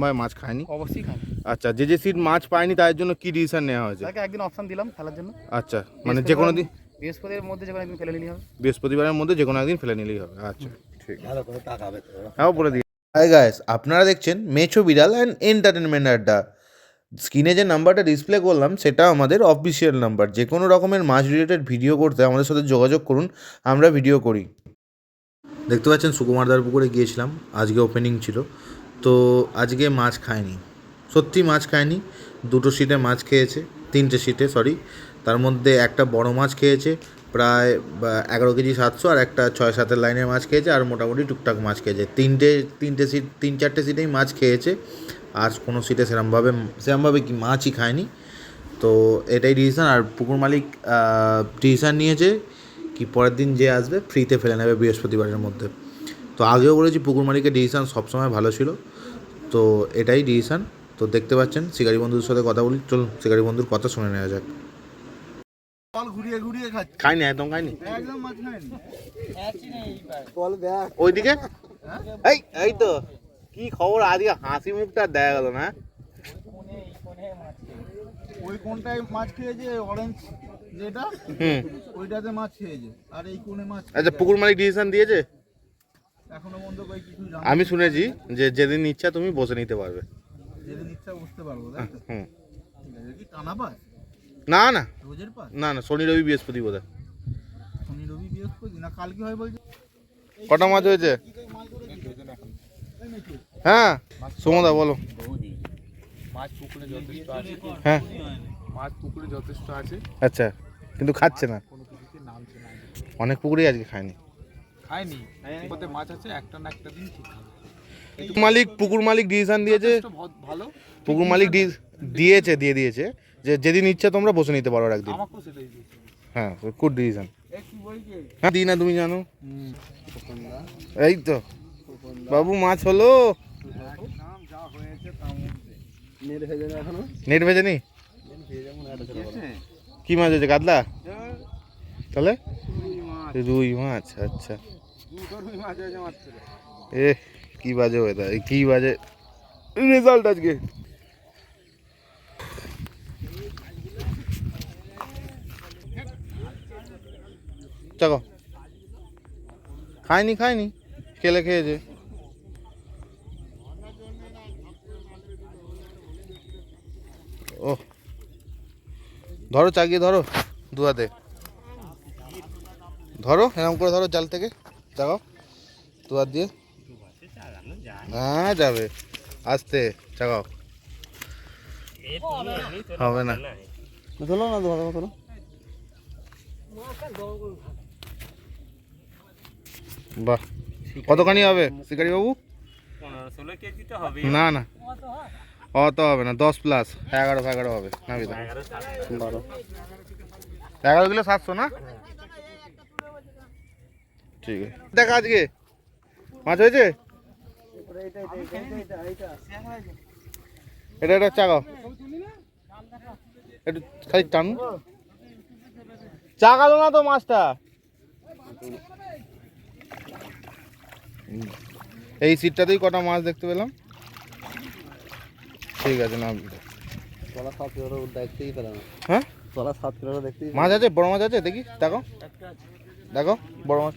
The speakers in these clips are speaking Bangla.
ভাই মাছ খায়নি? অবশ্যই খান আচ্ছা যে যে সিট মাছ পায়নি তার জন্য কি ডিসিশন নেওয়া হয়েছে? তাকে একদিন অপশন দিলাম খেলার জন্য। আচ্ছা মানে যে কোনো দিন বৃহস্পতির মধ্যে যে কোনো একদিন ফেলে নিলেই হবে। বৃহস্পতিবারের মধ্যে যে কোনো একদিন ফেলে নিলেই হবে। আচ্ছা ঠিক ভালো করে তাকাবে তো হ্যাঁ বলে দিই হাই গাইস আপনারা দেখছেন মেছো বিড়াল অ্যান্ড এন্টারটেনমেন্ট আড্ডা। স্ক্রিনে যে নাম্বারটা ডিসপ্লে করলাম সেটা আমাদের অফিসিয়াল নাম্বার। যে কোনো রকমের মাছ রিলেটেড ভিডিও করতে আমাদের সাথে যোগাযোগ করুন আমরা ভিডিও করি। দেখতে পাচ্ছেন সুকুমারদার পুকুরে গিয়েছিলাম, আজকে ওপেনিং ছিল। তো আজকে মাছ খায়নি। সত্যি মাছ খায়নি, দুটো সিটে মাছ খেয়েছে, তিনটে সিটে সরি তার মধ্যে একটা বড় মাছ খেয়েছে, প্রায় এগারো কেজি সাতশো, আর একটা ছয় সাতের লাইনের মাছ খেয়েছে, আর মোটামুটি টুকটাক মাছ খেয়েছে। তিনটে তিনটে সিট তিন চারটে সিটেই মাছ খেয়েছে। আর কোনো সিটে সেরমভাবে সেরমভাবে কি মাছই খায়নি। তো এটাই ডিসিশান আর পুকুর মালিক ডিসিশান নিয়েছে কি পরের দিন যে আসবে ফ্রিতে ফেলে নেবে বৃহস্পতিবারের মধ্যে। তো আগেও বলেছি পুকুর মালিকের ডিসিশান সবসময় ভালো ছিল। তো এটাই ডিসিশান তো দেখতে পাচ্ছেন শিকারি বন্ধুর সাথে কথা বলি। চলুন শিকারি বন্ধুর কথা শুনে নেওয়া যাক। ঘুরিয়ে ঘুরিয়ে খায়নি একদম খায়নি একদম মাছ খায়নি ওইদিকে? এই এই তো। কি খবর? আজকে হাসি মুখটা দেখা গেল না। ওই কোনটায় মাছ খেয়েছে অরেঞ্জ যেটা? হুম। ওইটাতে মাছ খেয়েছে। আর এই কোণে মাছ আচ্ছা পুকুর মালিক ডিসিশন দিয়েছে? এখনও পর্যন্ত কই কিছু জানি আমি শুনেছি যে যেদিন ইচ্ছা তুমি বসে নিতে পারবে। যেদিন ইচ্ছা বুঝতে পারব তাই তো? হুম। ঠিক আছে কি টানা পাস? না না। রোজের পাস? না না শনি রবি বৃহস্পতি বোধ হয়। শনি রবি বৃহস্পতি? না কালকে হয় বলছে? কটা মাছ হয়েছে? হ্যাঁ সোমদা বলো। মাছ পুকুরে যথেষ্ট আছে। হ্যাঁ। মাছ পুকুরে যথেষ্ট আছে। আচ্ছা কিন্তু খাচ্ছে না। কোনো কিছুতে নামছে না। অনেক পুকুরেই আজকে খায়নি। খায়নি। ওতে মাছ আছে একটা না একটা দিন ঠিক মালিক পুকুর মালিক ডিসিশন দিয়েছে। ভালো। পুকুর মালিক দিয়েছে দিয়ে দিয়েছে যে যেদিন ইচ্ছা তোমরা বসে নিতে পারো একদিন। হ্যাঁ গুড ডিসিশন হ্যাঁ দিই না তুমি জানো? এই তো। বাবু মাছ হলো? নেট ভেজে নি কি মাছ হয়েছে কাতলা? তাহলে? রুই মাছ। আচ্ছা। এ কি বাজে ওয়েদার কি বাজে রেজাল্ট আজকে? চাকো। খায়নি খায়নি খেলে খেয়েছে। ও ধরো চাগিয়ে ধরো দুয়াতে ধরো এরকম করে ধরো জাল থেকে চাগাও দুয়ার দিয়ে। হ্যাঁ যাবে। আস্তে চাগাও। হবে না। ধরো না ধরো ধরো। বাহ। কতখানি হবে শিকারি বাবু? ষোলো কেজি তো হবে না না। অত হবে না, দশ প্লাস এগারো এগারো হবে নাবি তো? বারো। এগারো কিলো সাতশো না? ঠিক আছে। দেখ আজকে। মাছ হয়েছে? এটা এটা চাগাও একটু খালি টান। চাগালো না তো মাছটা? এই সিটটাতেই কটা মাছ দেখতে পেলাম। ঠিক আছে না তলা সাত কিলো দেখতেই পেলাম হ্যাঁ? তলা সাত কিলো দেখতেই মাছ আছে বড় মাছ আছে দেখি দেখো। দেখো বড় মাছ।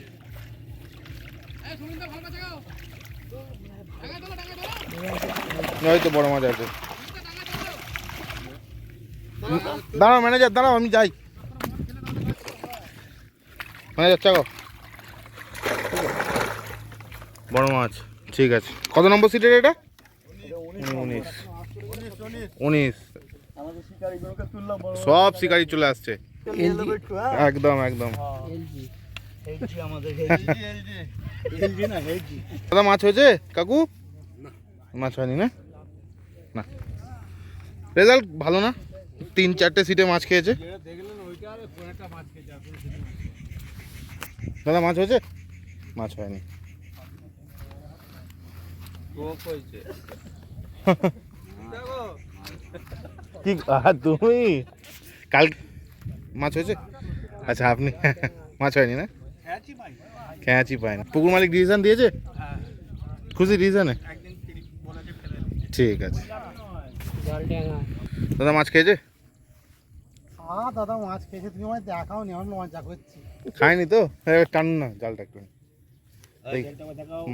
ওই তো বড় মাছ আছে। দাঁড়াও ম্যানেজার দাঁড়াও আমি যাই। ম্যানেজার চাগো বড় মাছ ঠিক আছে। কত নম্বর সিটের এটা? উনিশ। উনিশ। সব শিকারি চলে আসছে? একদম একদম। দাদা মাছ হয়েছে? কাকু? মাছ হয়নি না? না। রেজাল্ট ভালো না? তিন চারটে সিটে মাছ খেয়েছে। দাদা মাছ হয়েছে? মাছ হয়নি। কি তুমি? কাল মাছ হয়েছে? আচ্ছা আপনি মাছ হয়নি না? খেয়াচি পায়নি পুকুর মালিক ডিসিশন দিয়েছে? খুশি ডিসিশনে ঠিক আছে। দাদা মাছ খেয়েছে? হ্যাঁ দাদা মাছ খেয়েছে। তুমি আমায় দেখাও নি আমার মজা করছি। খায়নি তো? এবার টান না জালটা একটু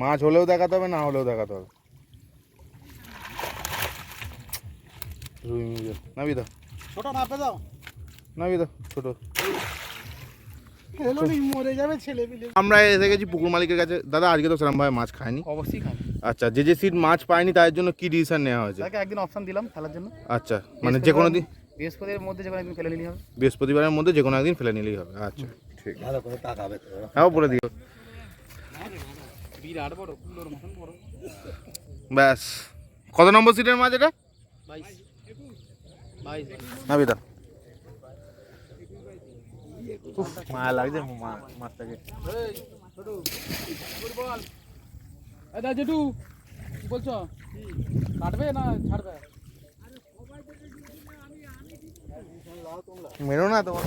মাছ হলেও দেখাতে হবে না হলেও দেখাতে হবে। রুই দাও। ছোট নাপে দাও। নাবি দাও ছোট। আমরা এসে গেছি পুকুর মালিকের কাছে। দাদা আজকে তো সেরকমভাবে মাছ খায়নি অবশ্যই খান আচ্ছা যে যে সিট মাছ পায়নি তার জন্য কি ডিসিশন নেওয়া হয়েছে? তাকে একদিন অপশন দিলাম খেলার জন্য। আচ্ছা মানে যে কোনো দিন বৃহস্পতির মধ্যে যখন একদিন খেলে নিলেই হবে। বৃহস্পতিবারের মধ্যে যে কোনো একদিন ফেলে নিলেই হবে। আচ্ছা ঠিক। ভালো করে তাকাবে হ্যাঁ বলে দিও। বিরাট বড় বড়। ব্যাস। কত নম্বর সিটের মাছ এটা? বাইশ। বাইশ নাবি দাও মায়া লাগছে মাছটাকে এই দা জেঠু কি বলছো কাটবে না ছাড়বে মেরো না তোমার